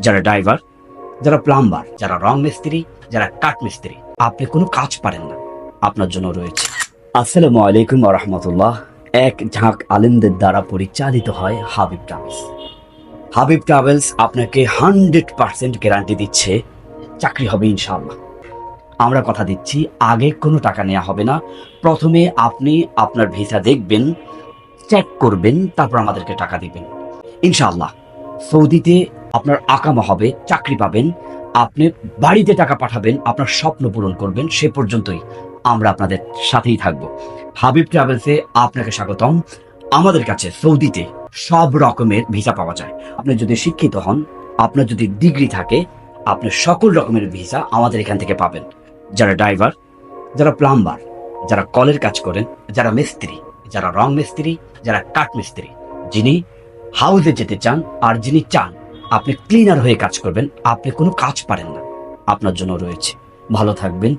যারা ড্রাইভার, যারা প্লাম্বার, যারা রং মিস্ত্রি, যারা কাঠ মিস্ত্রি, আপনি কোনো কাজ পারেন না। আপনার জন্য রয়েছে। আসসালামু আলাইকুম রহমতুল্লাহ। এক ঝাঁক আলেমদের দ্বারা পরিচালিত হয় হাবিব ট্রাভেলস। হাবিব ট্রাভেলস আপনাকে হান্ড্রেড পার্সেন্ট গ্যারান্টি দিচ্ছে চাকরি হবে ইনশাল্লাহ আমরা কথা দিচ্ছি, আগে কোনো টাকা নেওয়া হবে না। প্রথমে আপনি আপনার ভিসা দেখবেন চেক করবেন, তারপর আমাদেরকে টাকা দিবেন। ইনশাআল্লাহ। সৌদিতে আপনার আকামা হবে, চাকরি পাবেন, আপনি বাড়িতে টাকা পাঠাবেন, আপনার স্বপ্ন পূরণ করবেন, সে পর্যন্তই। আমরা আপনাদের সাথেই থাকব। হাবিব ট্রাভেলসে আপনাকে স্বাগতম। আমাদের কাছে সৌদিতে সব রকমের ভিসা পাওয়া যায়। আপনি যদি শিক্ষিত হন, আপনার যদি ডিগ্রি থাকে, আপনি সকল রকমের ভিসা আমাদের এখান থেকে পাবেন। যারা ড্রাইভার, যারা প্লাম্বার, যারা কলের কাজ করেন, যারা মিস্ত্রি, যারা রং মিস্ত্রি, যারা কাঠ মিস্ত্রি, যিনি হাউসে যেতে চান আর যিনি চান আপনি ক্লিনার হয়ে কাজ করবেন, আপনি কোনো কাজ পারেন না। আপনার জন্য রয়েছে। ভালো থাকবেন।